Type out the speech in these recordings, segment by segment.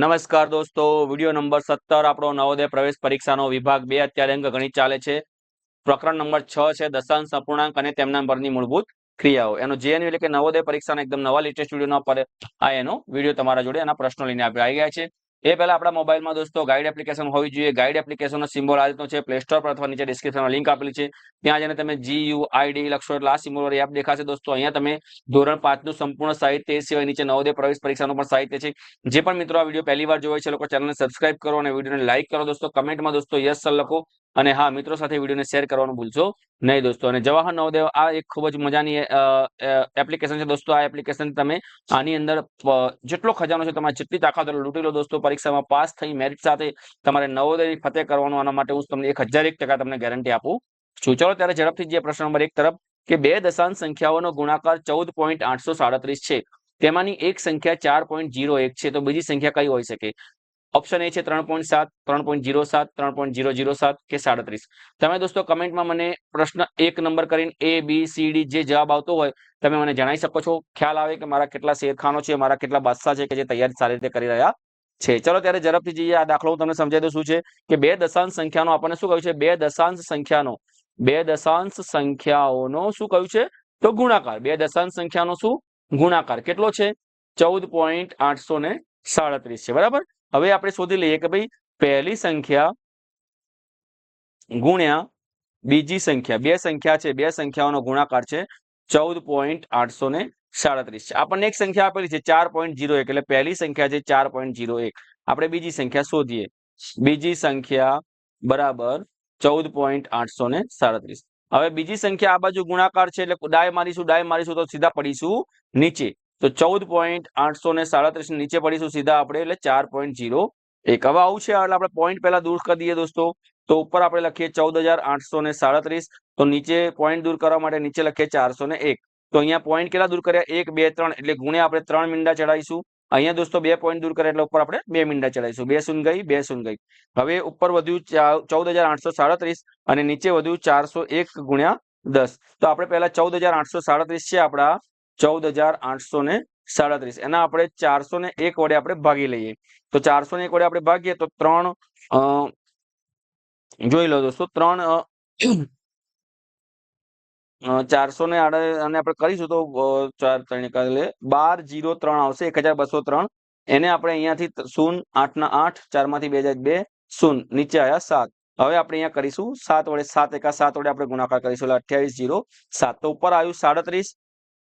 નમસ્કાર દોસ્તો, video number સત્તર, આપણો નવોદય પ્રવેશ પરીક્ષાનો વિભાગ બે અત્યારે અંક ગણિત ચાલે છે. પ્રકરણ નંબર છ છે, દશાંશ અપૂર્ણાંક અને તેમના પરની મૂળભૂત ક્રિયાઓ. એનો જેએનયુ એટલે કે નવોદય પરીક્ષાના એકદમ નવા લેટેસ્ટ વિડીયોના પર આ એનો વીડિયો તમારા જોડે એના પ્રશ્નો લઈને આપણે આવી ગયા છે. એ પહેલા આપણા મોબાઈલમાં દોસ્તો ગાઈડ એપ્લિકેશન હોવી જોઈએ. ગાઈડ એપ્લિકેશનનો સિમ્બોલ આ રીતનો છે. પ્લે સ્ટોર પર અથવા નીચે ડિસ્ક્રિપ્શનમાં લિંક આપેલી છે. ત્યાં જઈને તમે જી યુ આઈડી લખશો એટલે આ સિમ્બોલ એપ દેખાશે દોસ્તો. અહીંયા તમે ધોરણ પાંચનું સંપૂર્ણ સાહિત્ય એ સિવાય નીચે નવોદય પ્રવેશ પરીક્ષાનું પણ સાહિત્ય છે. જે પણ મિત્રો આ વીડિયો પહેલી વાર જોવે છે લોકો ચેનલને સબસ્ક્રાઈબ કરો અને વિડીયોને લાઇક કરો દોસ્તો. કમેન્ટમાં દોસ્તો યસ સર લખો. અને હા, મિત્રો સાથે વિડીયોને શેર કરવાનું ભૂલશો. નહીં દોસ્તો. અને જવાહર નવોદય આ એક ખૂબ જ મજાની એપ્લિકેશન છે દોસ્તો. આ એપ્લિકેશન તમે આની અંદર જેટલો ખજાનો છે તમારે જેટલી તાકાત લૂંટી લો દોસ્તો. પરીક્ષામાં પાસ થઈ મેરિટ સાથે તમારે નવોદયની ફતે કરવાનું આના માટે હું તમને એક હજાર એક ટકા તમને ગેરંટી આપું છું. ચલો, ત્યારે ઝડપથી જે પ્રશ્ન નંબર એક તરફ, કે બે દશાંશ સંખ્યાઓનો ગુણાકાર ચૌદ પોઈન્ટ આઠસો સાડત્રીસ છે. તેમાંની એક સંખ્યા ચાર પોઈન્ટ જીરો એક છે. તો બીજી સંખ્યા કઈ હોઈ શકે? ઓપ્શન એ છે ત્રણ પોઈન્ટ સાત, ત્રણ પોઈન્ટ જીરો સાત, ત્રણ પોઈન્ટ જીરો જીરો સાત કે સાડત્રીસ. તમે દોસ્તો કમેન્ટમાં મને પ્રશ્ન એક નંબર કરીને એ બી સી ડી જે જવાબ આવતો હોય, તમે મને જણાવી શકો છો. ખ્યાલ આવે કે મારા કેટલા શેરખાનો છે, મારા કેટલા બાદશાહ છે કે જે તૈયારી સારી રીતે કરી રહ્યા છે. ચલો ત્યારે ઝડપથી જઈએ. આ દાખલો હું તમને સમજાવી દઉં શું છે કે બે દશાંશ સંખ્યાનો આપણને શું કહ્યું છે? બે દશાંશ સંખ્યાનો, બે દશાંશ સંખ્યાઓનો શું કહ્યું છે? તો ગુણાકાર. બે દશાંશ સંખ્યાનો શું? ગુણાકાર. કેટલો છે? ચૌદ પોઈન્ટ આઠસો ને સાડત્રીસ છે. બરાબર? હવે આપણે શોધી લઈએ કે ભાઈ પહેલી સંખ્યા ગુણ્યા બીજી સંખ્યા, બે સંખ્યા છે, બે સંખ્યાઓનો ગુણાકાર છે ચૌદ પોઈન્ટ આઠસો ને સાડત્રીસ આપણને એક સંખ્યા આપેલી છે ચાર પોઈન્ટ જીરો એક, એટલે પહેલી સંખ્યા છે ચાર પોઈન્ટ જીરો એક. આપણે બીજી સંખ્યા શોધીએ. બીજી સંખ્યા બરાબર ચૌદ પોઈન્ટ આઠસો ને સાડત્રીસ. હવે બીજી સંખ્યા આ બાજુ ગુણાકાર છે, એટલે ડાય મારીશું ડાય મારીશું તો સીધા પડીશું નીચે. તો ચૌદ પોઈન્ટ આઠસો ને સાડત્રીસ નીચે પડીશું સીધા આપણે, એટલે ચાર પોઈન્ટ જીરો એક હવે આવું છે, એટલે આપણે પોઈન્ટ પહેલા દૂર કરી દઈએ દોસ્તો. તો ઉપર આપણે લખીએ ચૌદ હજાર આઠસો ને સાડત્રીસ. તો નીચે પોઈન્ટ દૂર કરવા માટે નીચે લખીએ ચારસો ને એક. તો અહીંયા પોઈન્ટ કેટલા દૂર કર્યા? એક, બે, ત્રણ, એટલે ગુણ્યા આપણે ત્રણ મીંડા ચડાવીશું. અહીંયા દોસ્તો બે પોઈન્ટ દૂર કર્યા, એટલે ઉપર આપણે બે મીંડા ચડાવીશું. બે શૂન ગઈ, બે શૂન ગઈ. હવે ઉપર વધ્યું ચૌદ હજાર આઠસો સાડત્રીસ અને નીચે વધ્યું ચારસો એક ગુણ્યા દસ. તો આપણે પહેલા ચૌદ હજાર આઠસો સાડત્રીસ છે આપણા. ચૌદ હજાર આઠસો ને સાડત્રીસ. એના આપણે ચારસો ને એક વડે આપણે ભાગી લઈએ. તો ચારસો ને એક વડે આપણે ભાગીએ તો ત્રણ જોઈ લો દોસ્તો, ત્રણ ચારસો ને આડે આપણે કરીશું તો ચાર, ત્રણ બાર જીરો ત્રણ આવશે, એક હજાર બસો ત્રણ. એને આપણે અહીંયાથી શૂન આઠ ના આઠ ચારમાંથી બે હજાર બે, શૂન, નીચે આવ્યા સાત. હવે આપણે અહીંયા કરીશું સાત વડે સાત એકા સાત વડે આપણે ગુણાકાર કરીશું એટલે અઠ્યાવીસ જીરો સાત. તો ઉપર આવ્યું સાડત્રીસ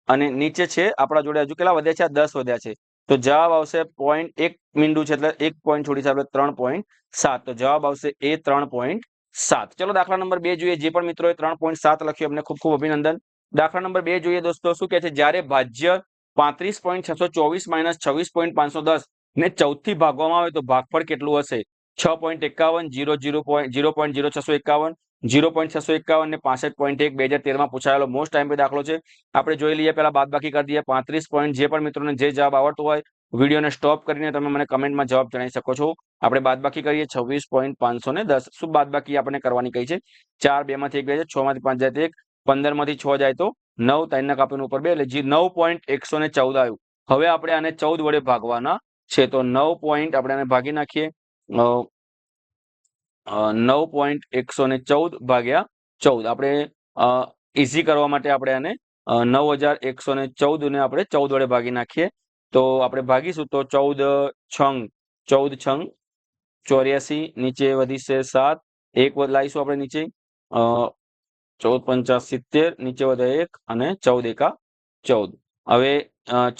અને નીચે છે, આપણા જોડે હજુ કેટલા વધ્યા છે? આ દસ વધ્યા છે. તો જવાબ આવશે પોઈન્ટ એક મીંડું છે, એટલે એક પોઈન્ટ છોડી છે, આપણે ત્રણ પોઈન્ટ સાત. તો જવાબ આવશે એ ત્રણ પોઈન્ટ સાત. ચલો દાખલા નંબર બે જોઈએ. જે પણ મિત્રોએ ત્રણ પોઈન્ટ સાત લખ્યું અમને ખૂબ ખૂબ અભિનંદન. દાખલા નંબર બે જોઈએ દોસ્તો, શું કહે છે? જ્યારે ભાજ્ય પાંત્રીસ પોઈન્ટ છસો ચોવીસ માઇનસ છવ્વીસ પોઈન્ટ પાંચસો દસ ને ચૌદથી ભાગવામાં આવે તો ભાગફળ કેટલું હશે? છ પોઈન્ટ એકાવન zero zero point zero point zero છસો એકાવન જીરો પોઈન્ટ છસો એકાવન ને પાસઠ પોઈન્ટ એક બે હજાર તેરમાં પૂછાયેલો મોસ્ટ ટાઈમ દાખલો છે. આપણે જોઈ લઈએ, પહેલા બાદબાકી કરી દઈએ. પાંત્રીસ પોઈન્ટ જે પણ મિત્રોને જે જવાબ આવડતો હોય, વિડીયોને સ્ટોપ કરીને તમે મને કમેન્ટમાં જવાબ જણાવી શકો છો. આપણે બાદબાકી કરીએ, છવ્વીસ પોઈન્ટ પાંચસો ને દસ. શું બાદબાકી આપણે કરવાની કહી છે? ચાર બે માંથી એક, બે છ માંથી પાંચ જાય એક પંદરમાંથી છ જાય તો નવ ત્રણ કાપીને ઉપર બે, એટલે જે નવ પોઈન્ટ એકસો ને ચૌદ આવ્યું. હવે આપણે આને ચૌદ વડે ભાગવાના છે, તો નવ પોઈન્ટ આપણે આને ભાગી નાખીએ. નવ પોઈન્ટ એકસો ને ચૌદ ભાગ્યા ચૌદ. આપણે ઇઝી કરવા માટે આપણે આને નવ હજાર એકસો ને ચૌદ ને આપણે ચૌદ વડે ભાગી નાખીએ. તો આપણે ભાગીશું તો ચૌદ છંગ ચૌદ છંગ, ચોર્યાસી, નીચે વધીશે સાત. એક લાવીશું આપણે નીચે ચૌદ પંચાસ સિત્તેર, નીચે વધે એક અને ચૌદ એકા ચૌદ. હવે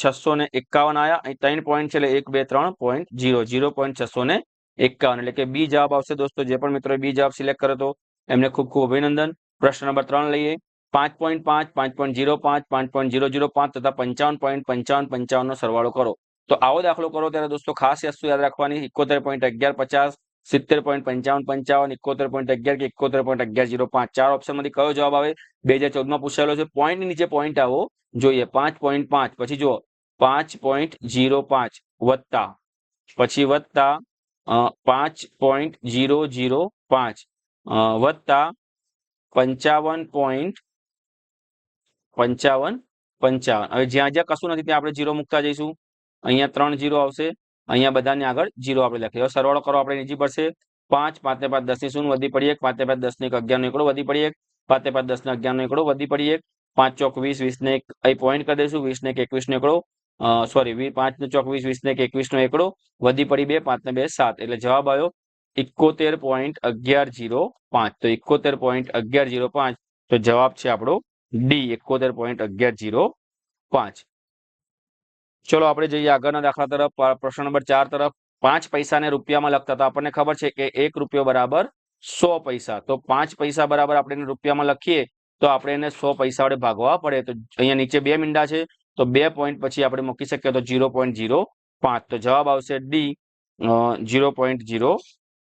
છસો ને એકાવન આયા. અહીં ત્રણ પોઈન્ટ છે એટલે એક, બે, ત્રણ પોઈન્ટ જીરો જીરો પોઈન્ટ છસો ને એકાવન. એટલે કે બી જવાબ આવશે દોસ્તો, જે પણ મિત્રો બી જવાબ સિલેક્ટ કર્યો હતો એમને ખૂબ ખૂબ અભિનંદન. પ્રશ્ન નંબર ત્રણ લઈએ. પાંચ પોઈન્ટ પાંચ પાંચ પોઈન્ટ જીરો પાંચ પાંચ પોઈન્ટ ઝીરો જીરો પાંચ તથા પંચાવન પોઈન્ટ પંચાવન પંચાવનનો સરવાળો કરો. તો આવો દાખલો કરો ત્યારે દોસ્તો, ખાસ વસ્તુ યાદ રાખવાની, એકોતેર પોઈન્ટ અગિયાર પચાસ, સિત્તેર પોઈન્ટ પંચાવન પંચાવન, એકોતેર પોઈન્ટ અગિયાર કે એકોતેર પોઈન્ટ અગિયાર જીરો પાંચ. ચાર ઓપ્શનમાંથી કયો જવાબ આવે? બે હજાર ચૌદમાં પૂછાયેલો છે. પોઈન્ટ નીચે પોઈન્ટ આવો. જોઈએ, પાંચ પોઈન્ટ પાંચ. પછી જુઓ. પાંચ પોઈન્ટ જીરો પાંચ વત્તા. પછી વત્તા પાંચ પોઈન્ટ જીરો જીરો પાંચ. વત્તા પંચાવન પોઈન્ટ પંચાવન પંચાવન. હવે જ્યાં જ્યાં કશું નથી, ત્યાં આપણે જીરો મૂકતા જઈશું. અહીંયા ત્રણ જીરો આવશે. અહીંયા બધાને આગળ જીરો આપણે લખીએ. હવે સરવાળો કરો, આપણે નીચી પડશે. પાંચ પાંચ ને પાંચ દસની શૂન્ય વધી પડી એક. પાંચ પાંચ દસ ને એક અગિયાર નો એકડો વધી પડી એક. પાંચ પાંચ દસ ને અગિયાર નો એકડો વધી પડી એક. પાંચ ચોક વીસ ને એક અહીં પોઈન્ટ કરી દઈશું. વીસ ને એક એકવીસ નો એકડો સોરી પાંચ ને ચોક, વીસ ને એકવીસ નો એકડો, વધી પડી બે પાંચ ને બે, સાત. એટલે જવાબ આવ્યો ઇકોતેર પોઈન્ટ અગિયાર જીરો પાંચ. તો ઇકોતેર પોઈન્ટ અગિયાર જીરો પાંચ. તો જવાબ છે આપણો ડી, એકોતેર પોઈન્ટ અગિયાર જીરો પાંચ. ચલો, આપણે જઈએ આગળના દાખલા તરફ. પ્રશ્ન નંબર ચાર તરફ. પાંચ પૈસાને રૂપિયામાં લખતા હતા. આપણને ખબર છે કે એક રૂપિયો બરાબર સો પૈસા. તો પાંચ પૈસા બરાબર આપણે રૂપિયામાં લખીએ તો આપણે એને સો પૈસા વડે ભાગવા પડે. તો અહીંયા નીચે બે મીંડા છે. તો બે પોઈન્ટ પછી આપણે મૂકી શકીએ તો જીરો પોઈન્ટ ઝીરો પાંચ. તો જવાબ આવશે ડી જીરો પોઈન્ટ જીરો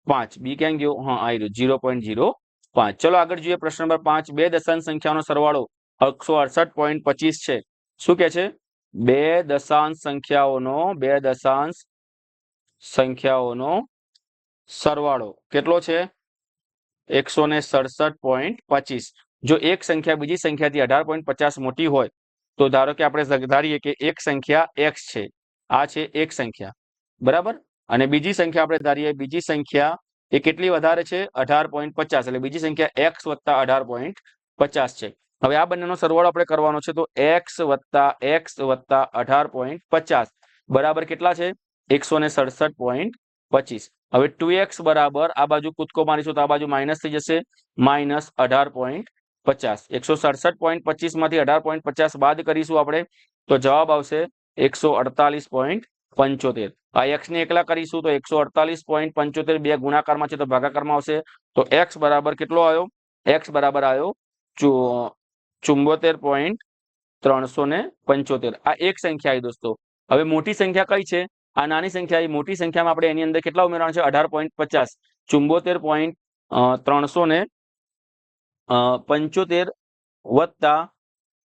પાંચ. બી ક્યાં ગયો? હા આવી રહ્યું. જીરો પોઈન્ટ ઝીરો પાંચ. ચલો આગળ જોઈએ પ્રશ્ન નંબર પાંચ. બે દશાંશ સંખ્યાનો સરવાળો એકસો અડસઠ પોઈન્ટ પચીસ છે. શું કે છે? બે દશાંશ સંખ્યાઓનો, બે દશાંશ સંખ્યાઓનો સરવાળો કેટલો છે? એકસો ને સડસઠ પોઈન્ટ પચીસ. જો એક સંખ્યા બીજી સંખ્યાથી અઢાર પોઈન્ટ પચાસ મોટી હોય તો ધારો કે આપણે ધારીએ કે એક સંખ્યા એક્સ છે. આ છે એક સંખ્યા. બરાબર? અને બીજી સંખ્યા આપણે ધારીએ, બીજી સંખ્યા એ કેટલી વધારે છે? અઢાર પોઈન્ટ પચાસ. એટલે બીજી સંખ્યા એક્સ વત્તા અઢાર પોઈન્ટ પચાસ છે. હવે આ બંનેનો સરવાળો આપણે કરવાનો છે તો એક્સ વત્તા એક્સ વત્તા અઢાર પોઈન્ટ પચાસ. બરાબર કેટલા છે? એકસો ને સડસઠ પોઈન્ટ પચીસ. હવે ટુ એક્સ બરાબર આ બાજુ કૂદકો મારીશું તો આ બાજુ માઇનસ થઈ જશે. માઇનસ અઢાર પોઈન્ટ પચાસ. એકસો સડસઠ પોઈન્ટ પચીસમાંથી અઢાર પોઈન્ટ પચાસ બાદ કરીશું આપણે, તો જવાબ આવશે એકસો અડતાલીસ પોઈન્ટ પંચોતેર. આ એક્સ ને એકલા કરીશું તો એકસો અડતાલીસ પોઈન્ટ પંચોતેર બે ગુણાકારમાં છે તો ભાગાકારમાં આવશે, તો એક્સ બરાબર કેટલો આવ્યો? એક્સ બરાબર આવ્યો ચુંબોતેર પોઈન્ટ ત્રણસો ને પંચોતેર. આ એક સંખ્યા આવી દોસ્તો. હવે મોટી સંખ્યા કઈ છે? આ નાની સંખ્યા, એ મોટી સંખ્યામાં આપણે એની અંદર કેટલા ઉમેરવાના છે? અઢાર પોઈન્ટ પચાસ. ચુંબોતેર પોઈન્ટ ત્રણસો ને પંચોતેર વત્તા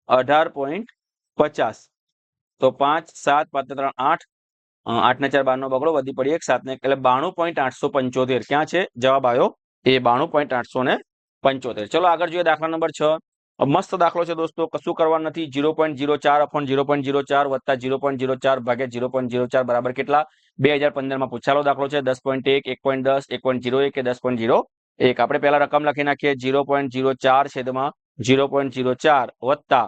અઢાર પોઈન્ટ પચાસ. તો પાંચ સાત પાંચ ત્રણ આઠ આઠને ચાર બાર નો બગડો વધી પડી એક સાત ને એક, એટલે બાણું પોઈન્ટ આઠસો પંચોતેર. ક્યાં છે? જવાબ આવ્યો એ બાણું પોઈન્ટ આઠસો ને પંચોતેર. ચલો આગળ જોઈએ દાખલા નંબર છ. મસ્ત દાખલો છે દોસ્તો. કશું કરવાનું નથી. જીરો પોઈન્ટ જીરો ચાર અપોન જીરો પોઈન્ટ જીરો ચાર વત્તા જીરો પોઈન્ટ જીરો ચાર ભાગ્યા જીરો પોઈન્ટ જીરો ચાર બરાબર કેટલા? બે હજાર પંદરમાં પૂછાયેલો દાખલો છે. દસ પોઈન્ટ એક એક પોઈન્ટ દસ એક પોઈન્ટ જીરો એક કે દસ પોઈન્ટ જીરો એક, આપણે પહેલા રકમ લખી નાખીએ. જીરો પોઈન્ટ જીરો ચાર છેદમાં જીરો પોઈન્ટ જીરો ચાર વત્તા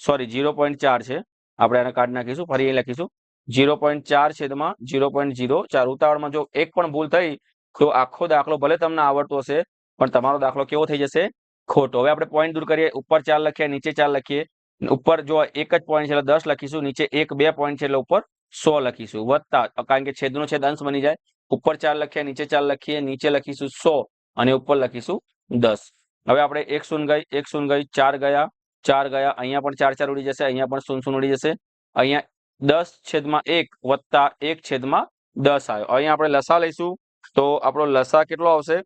સોરી જીરો પોઈન્ટ ચાર છે. આપણે એને કાઢી નાખીશું, ફરી અહીં લખીશું. જીરો પોઈન્ટ ચાર છેદમાં જીરો પોઈન્ટ જીરો ચાર. ઉતાવળમાં જો એક પણ ભૂલ થઈ, તો આખો દાખલો ભલે તમને આવડતો હશે, પણ તમારો દાખલો કેવો થઈ જશે? ખોટો. હવે આપણે પોઈન્ટ દૂર કરીએ. ઉપર ચાર લખીએ, નીચે ચાર લખીએ. ઉપર જો એક જ પોઈન્ટ છે એટલે દસ લખીશું, નીચે એક, બે પોઈન્ટ છે એટલે ઉપર સો લખીશું. વત્તા, કારણ કે છેદનો છેદ અંશ બની જાય. ઉપર ચાર લખીએ, નીચે ચાર લખીએ, નીચે લખીશું સો. અને ઉપર લખીશું દસ. હવે આપણે એક શૂન ગઈ, એક શૂન ગઈ, ચાર ગયા ચાર ગયા, અહીંયા પણ ચાર ચાર ઉડી જશે, અહીંયા પણ શૂન શૂન ઉડી જશે. અહીંયા દસ છેદમાં એક વત્તા એક છેદમાં દસ આવ્યો. અહીંયા આપણે લસા લઈશું, તો આપણો લસા કેટલો આવશે?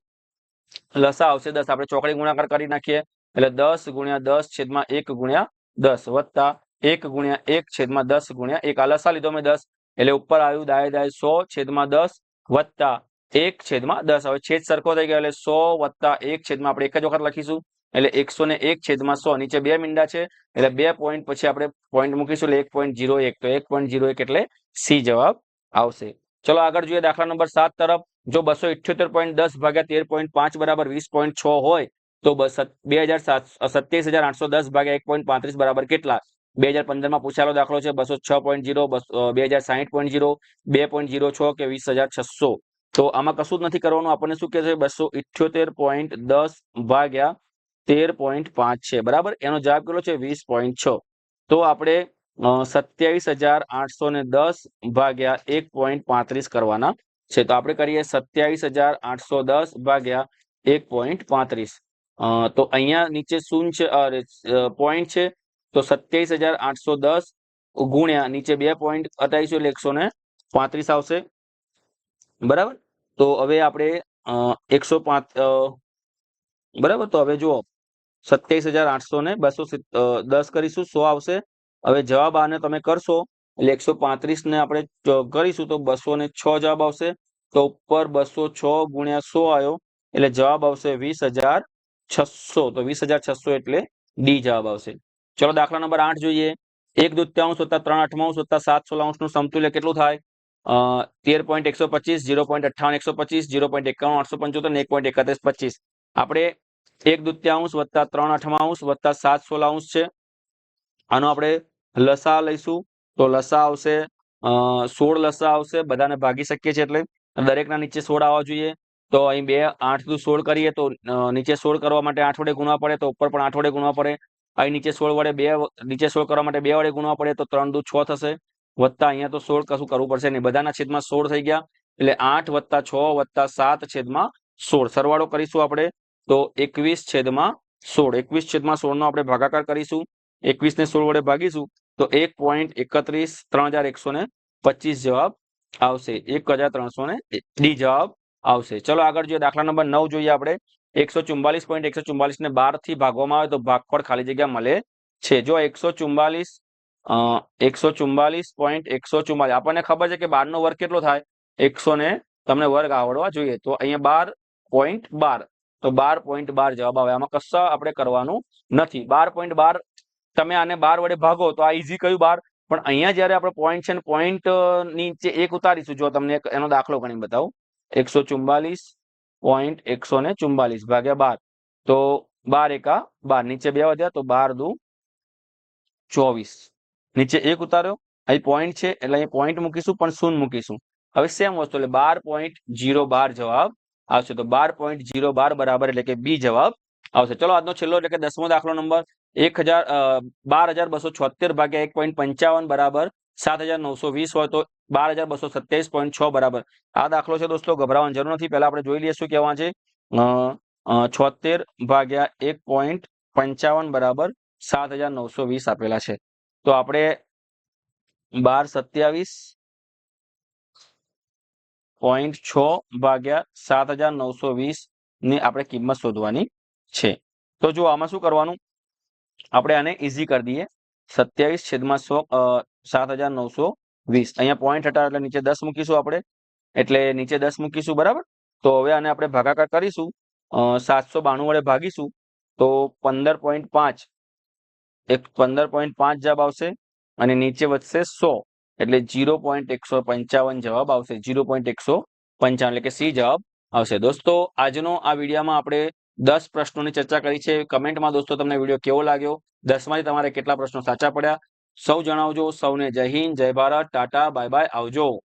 લસા આવશે દસ. આપણે ચોકડી ગુણાકાર કરી નાખીએ, એટલે દસ ગુણ્યા દસ છેદમાં એક ગુણ્યા દસ. વત્તા એક ગુણ્યા એક છેદમાં દસ ગુણ્યા એક. આ લસા લીધો મેં દસ. એટલે ઉપર આવ્યું, દાય દાય, સો છેદમાં દસ વત્તા એક છેદમાં દસ. હવે છેદ સરખો થઈ ગયો એટલે સો વત્તા એક છેદમાં આપણે એક જ વખત લખીશું. એટલે એકસો ને એક છેદમાં સો. નીચે બે મીંડા છે. એટલે બે પોઈન્ટ પછી આપણે પોઈન્ટ મૂકીશું એટલે એક પોઈન્ટ જીરો એક. તો એક પોઈન્ટ જીરો એક એટલે સી જવાબ આવશે. ચલો આગળ જોઈએ દાખલા નંબર સાત તરફ. જો બસો ઇઠ્યોતેર પોઈન્ટ દસ ભાગ્યા તેર પોઈન્ટ પાંચ બરાબર વીસ પોઈન્ટ છ હોય, તો બસ બે હજાર સાત સત્યાવીસ હજાર આઠસો દસ ભાગ્યા એક પોઈન્ટ પાંત્રીસ બરાબર કેટલા? બે હજાર પંદરમાં પૂછાયેલો દાખલો છે. બસો છ પોઈન્ટ જીરો બે હજાર સાહીઠ પોઈન્ટ જીરો બે પોઈન્ટ જીરો છ કે વીસ હજાર છસો? તો આમાં કશું જ નથી કરવાનું. આપણને શું કહે છે? બસો ઇઠ્યોતેર પોઈન્ટ દસ ભાગ્યા તેર પોઈન્ટ પાંચ છે. બરાબર? એનો જવાબ કેટલો છે? વીસ પોઈન્ટ છ. તો આપણે સત્યાવીસ હજાર આઠસો ને દસ ભાગ્યા એક પોઈન્ટ પાંત્રીસ કરવાના છે. તો આપણે કરીએ સત્યાવીસ હજાર આઠસો દસ ભાગ્યા એક પોઈન્ટ પાંત્રીસ. તો અહીંયા નીચે શૂન્ય છે? પોઈન્ટ છે. તો સત્યાવીસ હજાર આઠસો દસ ગુણ્યા નીચે બે પોઈન્ટ અઠાવીસો એટલે એકસો ને પાંત્રીસ આવશે. બરાબર? તો હવે આપણે એકસો પાંચ બરાબર? તો હવે જુઓ, સત્યાવીસ હજાર આઠસો ને બસો દસ કરીશું, સો આવશે. હવે જવાબ આને તમે કરશો, એટલે એકસો પાંત્રીસ ને આપણે કરીશું, તો બસો ને છ જવાબ આવશે. તો ઉપર બસો છ ગુણ્યા સો આવ્યો, એટલે જવાબ આવશે વીસ હજાર છસો. તો વીસ હજાર છસો એટલે ડી જવાબ આવશે. ચલો, દાખલા નંબર આઠ જોઈએ. એક દુત્યાંશ વત્તા ત્રણ અઠમાંશ વત્તા સાત સોલાંશનું સમતુલ્ય કેટલું થાય? તેર પોઈન્ટ એકસો પચીસ, જીરો પોઈન્ટ અઠ્ઠાવન, એકસો પચીસ, જીરો પોઈન્ટ એકાવન, આઠસો પંચોતેર એક પોઈન્ટ એકત્રીસ, પચીસ. આપણે એક દુત્યાંશ વત્તા ત્રણ અઠમાંશ વત્તા સાત સોલાંશ છે. આનો આપણે લસા લઈશું. તો લસા આવશે સોળ લસા આવશે, બધાને ભાગી શકીએ છીએ એટલે દરેકના નીચે સોળ આવવા જોઈએ. તો અહીં બે આઠ દુ સોળ કરીએ તો નીચે સોળ કરવા માટે આઠ વડે ગુણવા પડે તો ઉપર પણ આઠ વડે ગુણવા પડે. અહીં નીચે સોળ વડે બે નીચે સોળ કરવા માટે બે વડે ગુણવા પડે તો ત્રણ દુ છ થશે. વત્તા અહીંયા તો સોળ કશું કરવું પડશે નહીં. બધાના છેદમાં સોળ થઈ ગયા. એટલે આઠ વત્તા છ વત્તા સાત છેદમાં સોળ. સરવાળો કરીશું આપણે તો એકવીસ છેદમાં સોળ. એકવીસ છેદમાં સોળનો આપણે ભાગાકાર કરીશું. એકવીસ ને સોળ વડે ભાગીશું તો એક પોઈન્ટ એકત્રીસ ત્રણ હજાર એકસો ને પચીસ જવાબ આવશે. એક હજાર ત્રણસો ને ડી જવાબ આવશે. ચલો આગળ જોઈએ. દાખલા નંબર નવ જોઈએ આપણે. એકસો ચુમ્બાલીસ પોઈન્ટ એકસો ચુમ્બાલીસ ને બારથી ભાગવામાં આવે તો ભાગફળ ખાલી જગ્યા મળે છે. જો એકસો ચુમ્બાલીસ એકસો ચુમ્બાલીસ પોઈન્ટ એકસો ચુમ્માલીસ આપણને ખબર છે કે બાર નો વર્ગ કેટલો થાય? એકસો ને તમને વર્ગ આવડવા જોઈએ. તો અહીંયા બાર પોઈન્ટ બાર. તો બાર પોઈન્ટ બાર જવાબ આવે. આમાં કશા આપણે કરવાનું નથી. બાર પોઈન્ટ બાર તમે આને બાર વડે ભાગો તો આ ઈઝી કયું બાર? પણ અહીંયા જ્યારે આપણે પોઈન્ટ છે ને પોઈન્ટ નીચે એક ઉતારીશું. જો તમને એનો દાખલો ગણી બતાવું. એકસો ચુમ્બાલીસ પોઈન્ટ એકસો ને ચુમ્બાલીસ ભાગ્યા બાર. તો બાર એકા બાર. નીચે બે વધ્યા તો બાર દુ ચોવીસ. નીચે એક ઉતાર્યો. અહીં પોઈન્ટ છે, એટલે અહીં પોઈન્ટ મૂકીશું, પણ શૂન મૂકીશું. હવે સેમ વસ્તુ, એટલે બાર પોઈન્ટ જીરો બાર જવાબ આવશે. તો બાર પોઈન્ટ જીરો બાર બરાબર, એટલે કે બી જવાબ આવશે. ચલો, આજનો છેલ્લો, એટલે કે દસમો દાખલો નંબર, એક હજાર બાર હજાર બસો છોતેર ભાગ્યા એક પોઈન્ટ પંચાવન બરાબર, સાત હજાર નવસો વીસ હોય તો બાર હજાર બસો સત્યાવીસ પોઈન્ટ છ બરાબર. આ દાખલો છે દોસ્તો, ગભરાવાની જરૂર નથી. પહેલા આપણે જોઈ લઈએ શું કહેવા છે છોતેર ભાગ્યા એક પોઈન્ટ પંચાવન બરાબર, સાત હજાર નવસો વીસ આપેલા છે. તો આપણે બાર સત્યાવીસ પોઈન્ટ છ ભાગ્યા સાત હજાર નવસો વીસની આપણે કિંમત શોધવાની છે. તો જો આમાં શું કરવાનું? આપણે આને ઇઝી કરી દઈએ. સત્યાવીસ છેદમાં સો સાત હજાર નવસો વીસ. અહીંયા પોઈન્ટ હટાવ એટલે નીચે દસ મૂકીશું આપણે. એટલે નીચે દસ મૂકીશું, બરાબર? તો હવે આને આપણે ભાગાકાર કરીશું. સાતસો બાણું વડે ભાગીશું. તો પંદર પોઈન્ટ પાંચ એક પંદર પોઈન્ટ પાંચ જવાબ આવશે અને નીચે વધશે સો. એટલે જીરો પોઈન્ટ એકસો પંચાવન જવાબ આવશે. જીરો પોઈન્ટ એકસો પંચાવન એટલે કે સી જવાબ આવશે. દોસ્તો, આજનો આ વિડીયોમાં આપણે દસ પ્રશ્નોની ચર્ચા કરી છે. કમેન્ટમાં દોસ્તો તમને વીડિયો કેવો લાગ્યો? દસમાંથી તમારે કેટલા પ્રશ્નો સાચા પડ્યા? સૌ જણાવજો. સૌને જય હિન્દ, જય ભારત. Tata, bye bye. આવજો.